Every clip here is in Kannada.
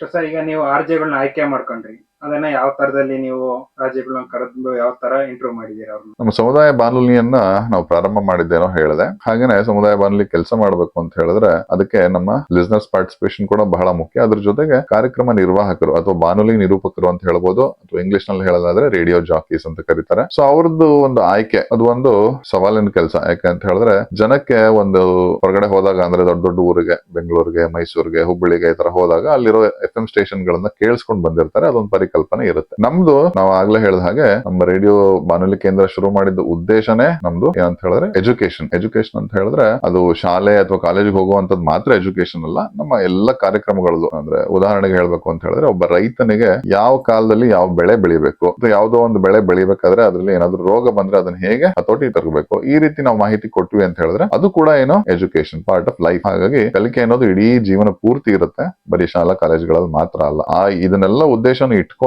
ನೆಕ್ಸ್ಟ್ ಸರ್ ಈಗ ನೀವು ಆರ್ ಜೆಗಳನ್ನ ಆಯ್ಕೆ ಮಾಡ್ಕೊಂಡ್ರಿ. ಅದನ್ನ ಯಾವ ತರದಲ್ಲಿ ನೀವು ರಾಜ್ಯಗಳನ್ನ ಕರೆದು ಯಾವ ತರ ಇಂಪ್ರೂವ್ ಮಾಡಿದೀರ ನಮ್ಮ ಸಮುದಾಯ ಬಾನುಲಿಯನ್ನ ನಾವು ಪ್ರಾರಂಭ ಮಾಡಿದ್ದೇನೋ ಹೇಳಿದೆ. ಹಾಗೇನೆ ಸಮುದಾಯ ಬಾನುಲಿ ಕೆಲಸ ಮಾಡಬೇಕು ಅಂತ ಹೇಳಿದ್ರೆ ಅದಕ್ಕೆ ನಮ್ಮ ಬಿಸ್ನೆಸ್ ಪಾರ್ಟಿಸಿಪೇಷನ್ ಕೂಡ ಬಹಳ ಮುಖ್ಯ. ಅದ್ರ ಜೊತೆಗೆ ಕಾರ್ಯಕ್ರಮ ನಿರ್ವಾಹಕರು ಅಥವಾ ಬಾನುಲಿ ನಿರೂಪಕರು ಅಂತ ಹೇಳ್ಬೋದು, ಅಥವಾ ಇಂಗ್ಲಿಷ್ನಲ್ಲಿ ಹೇಳೋದಾದ್ರೆ ರೇಡಿಯೋ ಜಾಕೀಸ್ ಅಂತ ಕರೀತಾರೆ. ಸೊ ಅವ್ರದ್ದು ಒಂದು ಆಯ್ಕೆ, ಅದು ಒಂದು ಸವಾಲಿನ ಕೆಲಸ. ಯಾಕೆ ಅಂತ ಹೇಳಿದ್ರೆ ಜನಕ್ಕೆ ಒಂದು ಹೊರಗಡೆ ಹೋದಾಗ ಅಂದ್ರೆ ದೊಡ್ಡ ದೊಡ್ಡ ಊರಿಗೆ, ಬೆಂಗಳೂರಿಗೆ, ಮೈಸೂರಿಗೆ, ಹುಬ್ಬಳ್ಳಿಗೆ ಈ ತರ ಹೋದಾಗ ಅಲ್ಲಿರೋ ಎಫ್ ಎಂ ಸ್ಟೇಷನ್ ಗಳನ್ನ ಕೇಳಿಸ್ಕೊಂಡು ಬಂದಿರ್ತಾರೆ. ಅದೊಂದು ಪರಿಕಲ್ಪನೆ ಇರುತ್ತೆ. ನಮ್ದು ನಾವು ಆಗ್ಲೇ ಹೇಳಿದ ಹಾಗೆ ನಮ್ಮ ರೇಡಿಯೋ ಬಾನುಲಿ ಕೇಂದ್ರ ಶುರು ಮಾಡಿದ ಉದ್ದೇಶನೇ ನಮ್ದು ಏನಂತ ಹೇಳಿದ್ರೆ ಎಜುಕೇಶನ್ ಎಜುಕೇಶನ್ ಅಂತ ಹೇಳಿದ್ರೆ ಅದು ಶಾಲೆ ಅಥವಾ ಕಾಲೇಜಿಗೆ ಹೋಗುವಂತದ್ದು ಮಾತ್ರ ಎಜುಕೇಶನ್ ಅಲ್ಲ, ನಮ್ಮ ಎಲ್ಲ ಕಾರ್ಯಕ್ರಮಗಳದು. ಅಂದ್ರೆ ಉದಾಹರಣೆಗೆ ಹೇಳ್ಬೇಕು ಅಂತ ಹೇಳಿದ್ರೆ ಒಬ್ಬ ರೈತನಿಗೆ ಯಾವ ಕಾಲದಲ್ಲಿ ಯಾವ ಬೆಳೆ ಬೆಳಿಬೇಕು ಯಾವ್ದೋ ಒಂದು ಬೆಳೆ ಬೆಳಿಬೇಕಾದ್ರೆ ಅದ್ರಲ್ಲಿ ಏನಾದ್ರು ರೋಗ ಬಂದ್ರೆ ಅದನ್ನ ಹೇಗೆ ಹತೋಟಿ ತರಬೇಕು, ಈ ರೀತಿ ನಾವು ಮಾಹಿತಿ ಕೊಟ್ವಿ ಅಂತ ಹೇಳಿದ್ರೆ ಅದು ಕೂಡ ಏನೋ ಎಜುಕೇಶನ್ ಪಾರ್ಟ್ ಆಫ್ ಲೈಫ್ ಹಾಗಾಗಿ ಕಲಿಕೆ ಅನ್ನೋದು ಇಡೀ ಜೀವನ ಪೂರ್ತಿ ಇರುತ್ತೆ, ಬರೀ ಶಾಲಾ ಕಾಲೇಜುಗಳಲ್ಲಿ ಮಾತ್ರ ಅಲ್ಲ. ಆ ಇದನ್ನೆಲ್ಲ ಉದ್ದೇಶನ ಇಟ್ಕೊಂಡು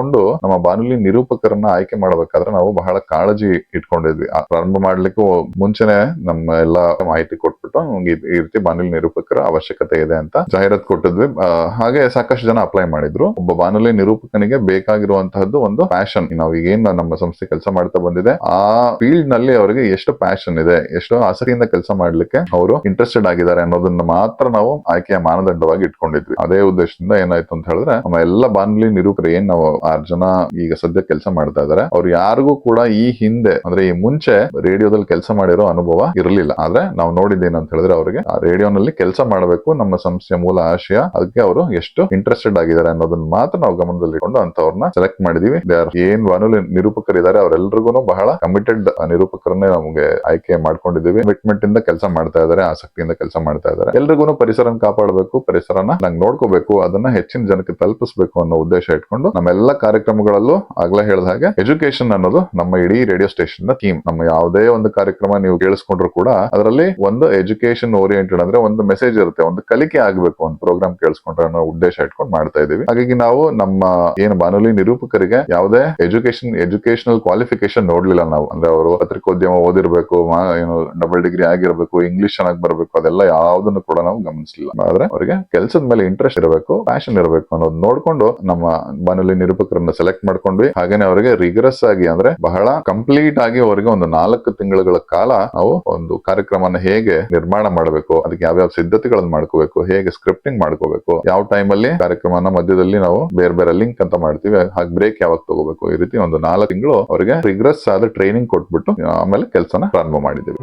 ನಮ್ಮ ಬಾನುಲಿ ನಿರೂಪಕರನ್ನ ಆಯ್ಕೆ ಮಾಡಬೇಕಾದ್ರೆ ನಾವು ಬಹಳ ಕಾಳಜಿ ಇಟ್ಕೊಂಡಿದ್ವಿ. ಪ್ರಾರಂಭ ಮಾಡ್ಲಿಕ್ಕೂ ಮುಂಚೆನೆ ನಮ್ಮ ಎಲ್ಲಾ ಮಾಹಿತಿ ಕೊಟ್ಬಿಟ್ಟು ನಮ್ಗೆ ಈ- ರೀತಿ ಬಾನುಲಿ ನಿರೂಪಕರ ಅವಶ್ಯಕತೆ ಇದೆ ಅಂತ ಜಾಹೀರಾತು ಕೊಟ್ಟಿದ್ವಿ. ಹಾಗೆ ಸಾಕಷ್ಟು ಜನ ಅಪ್ಲೈ ಮಾಡಿದ್ರು. ಒಬ್ಬ ಬಾನುಲಿ ನಿರೂಪಕನಿಗೆ ಬೇಕಾಗಿರುವಂತಹದ್ದು ಒಂದು ಪ್ಯಾಷನ್ ನಾವು ಈಗ ಏನ್ ನಮ್ಮ ಸಂಸ್ಥೆ ಕೆಲಸ ಮಾಡ್ತಾ ಬಂದಿದೆ. ಆ ಫೀಲ್ಡ್ನಲ್ಲಿ ಅವರಿಗೆ ಎಷ್ಟು ಪ್ಯಾಷನ್ ಇದೆ, ಎಷ್ಟು ಆಸಕ್ತಿಯಿಂದ ಕೆಲಸ ಮಾಡ್ಲಿಕ್ಕೆ ಅವರು ಇಂಟ್ರೆಸ್ಟೆಡ್ ಆಗಿದ್ದಾರೆ ಅನ್ನೋದನ್ನ ಮಾತ್ರ ನಾವು ಆಯ್ಕೆಯ ಮಾನದಂಡವಾಗಿ ಇಟ್ಕೊಂಡಿದ್ವಿ. ಅದೇ ಉದ್ದೇಶದಿಂದ ಏನಾಯ್ತು ಅಂತ ಹೇಳಿದ್ರೆ, ನಮ್ಮ ಎಲ್ಲ ಬಾನುಲಿ ನಿರೂಪಕರು ಏನ್ ನಾವು ಆರು ಜನ ಈಗ ಸದ್ಯ ಕೆಲಸ ಮಾಡ್ತಾ ಇದಾರೆ. ಅವ್ರು ಯಾರಿಗೂ ಕೂಡ ಈ ಹಿಂದೆ, ಅಂದ್ರೆ ಈ ಮುಂಚೆ ರೇಡಿಯೋದಲ್ಲಿ ಕೆಲಸ ಮಾಡಿರೋ ಅನುಭವ ಇರಲಿಲ್ಲ. ಆದ್ರೆ ನಾವು ನೋಡಿದ್ದೇನಂತ ಹೇಳಿದ್ರೆ ಅವರಿಗೆ ರೇಡಿಯೋನಲ್ಲಿ ಕೆಲಸ ಮಾಡಬೇಕು, ನಮ್ಮ ಸಂಸ್ಥೆಯ ಮೂಲ ಆಶಯ, ಅದಕ್ಕೆ ಅವರು ಎಷ್ಟು ಇಂಟ್ರೆಸ್ಟೆಡ್ ಆಗಿದ್ದಾರೆ ಅನ್ನೋದನ್ನ ಮಾತ್ರ ನಾವು ಗಮನದಲ್ಲಿ ಇಟ್ಕೊಂಡು ಅಂತವ್ರನ್ನ ಸೆಲೆಕ್ಟ್ ಮಾಡಿದೀವಿ. ಏನ್ ಬಾನುಲಿ ನಿರೂಪಕರಿದ್ದಾರೆ ಅವರೆಲ್ಲರಿಗೂ ಬಹಳ ಕಮಿಟೆಡ್ ನಿರೂಪಕರನ್ನೇ ನಮಗೆ ಆಯ್ಕೆ ಮಾಡ್ಕೊಂಡಿದೀವಿ. ಕಮಿಟ್ಮೆಂಟ್ ಇಂದ ಕೆಲಸ ಮಾಡ್ತಾ ಇದ್ದಾರೆ ಆಸಕ್ತಿಯಿಂದ ಕೆಲಸ ಮಾಡ್ತಾ ಇದ್ದಾರೆ ಎಲ್ರಿಗೂ ಪರಿಸರನ ಕಾಪಾಡಬೇಕು, ಪರಿಸರನ ನಂಗೆ ನೋಡ್ಕೋಬೇಕು, ಅದನ್ನ ಹೆಚ್ಚಿನ ಜನಕ್ಕೆ ತಲುಪಿಸಬೇಕು ಅನ್ನೋ ಉದ್ದೇಶ ಇಟ್ಕೊಂಡು ನಮ್ಮೆಲ್ಲ ಕಾರ್ಯಕ್ರಮಗಳಲ್ಲೂ ಆಗ್ಲೇ ಹೇಳಿದ ಹಾಗೆ ಎಜುಕೇಶನ್ ಅನ್ನೋದು ನಮ್ಮ ಇಡೀ ರೇಡಿಯೋ ಸ್ಟೇಷನ್ನ ಥೀಮ್ ನಮ್ಮ ಯಾವುದೇ ಒಂದು ಕಾರ್ಯಕ್ರಮ ನೀವು ಕೇಳಿಸ್ಕೊಂಡ್ರು ಕೂಡ ಅದರಲ್ಲಿ ಒಂದು ಎಜುಕೇಶನ್ ಓರಿಯೆಂಟೆಡ್ ಅಂದ್ರೆ ಒಂದು ಮೆಸೇಜ್ ಇರುತ್ತೆ, ಒಂದು ಕಲಿಕೆ ಆಗಬೇಕು, ಒಂದು ಪ್ರೋಗ್ರಾಮ್ ಕೇಳಿಸ್ಕೊಂಡ್ರೆ ಅನ್ನೋ ಉದ್ದೇಶ ಇಟ್ಕೊಂಡು ಮಾಡ್ತಾ ಇದೀವಿ ಹಾಗಾಗಿ ನಾವು ನಮ್ಮ ಏನು ಬಾನುಲಿ ನಿರೂಪಕರಿಗೆ ಯಾವುದೇ ಎಜುಕೇಶನ್ ಎಜುಕೇಶನಲ್ ಕ್ವಾಲಿಫಿಕೇಶನ್ ನೋಡ್ಲಿಲ್ಲ ನಾವು. ಅಂದ್ರೆ ಅವರು ಪತ್ರಿಕೋದ್ಯಮ ಓದಿರ್ಬೇಕು ಏನು ಡಬಲ್ ಡಿಗ್ರಿ ಆಗಿರ್ಬೇಕು ಇಂಗ್ಲಿಷ್ ಚೆನ್ನಾಗಿ ಬರಬೇಕು, ಅದೆಲ್ಲ ಯಾವ್ದನ್ನು ಕೂಡ ನಾವು ಗಮನಿಸಲಿಲ್ಲ. ಆದ್ರೆ ಅವರಿಗೆ ಕೆಲಸದ ಮೇಲೆ ಇಂಟ್ರೆಸ್ಟ್ ಇರಬೇಕು ಪ್ಯಾಷನ್ ಇರಬೇಕು ಅನ್ನೋದು ನೋಡ್ಕೊಂಡು ನಮ್ಮ ಬಾನುಲಿ ನಿರೂಪಕರನ್ನ ಸೆಲೆಕ್ಟ್ ಮಾಡ್ಕೊಂಡ್ವಿ. ಹಾಗೇನೆ ಅವರಿಗೆ ರಿಗ್ರೆಸ್ ಆಗಿ ಅಂದ್ರೆ ಬಹಳ ಕಂಪ್ಲೀಟ್ ಆಗಿ ಅವರಿಗೆ ಒಂದು ನಾಲ್ಕು ತಿಂಗಳುಗಳ ಕಾಲ ನಾವು ಒಂದು ಕಾರ್ಯಕ್ರಮನ ಹೇಗೆ ನಿರ್ಮಾಣ ಮಾಡಬೇಕು, ಅದಕ್ಕೆ ಯಾವ್ಯಾವ ಸಿದ್ಧತೆಗಳನ್ನ ಮಾಡ್ಕೋಬೇಕು, ಹೇಗೆ ಸ್ಕ್ರಿಪ್ಟಿಂಗ್ ಮಾಡ್ಕೋಬೇಕು, ಯಾವ ಟೈಮಲ್ಲಿ ಕಾರ್ಯಕ್ರಮನ ಮಧ್ಯದಲ್ಲಿ ನಾವು ಬೇರೆ ಬೇರೆ ಲಿಂಕ್ ಅಂತ ಮಾಡ್ತೀವಿ, ಹಾಗೆ ಬ್ರೇಕ್ ಯಾವಾಗ ತಗೋಬೇಕು, ಈ ರೀತಿ ಒಂದು ನಾಲ್ಕು ತಿಂಗಳು ಅವರಿಗೆ ರಿಗ್ರೆಸ್ ಆದ ಟ್ರೈನಿಂಗ್ ಕೊಟ್ಬಿಟ್ಟು, ಆಮೇಲೆ ಕೆಲಸನ ಪ್ರಾರಂಭ ಮಾಡಿದ್ದೀವಿ.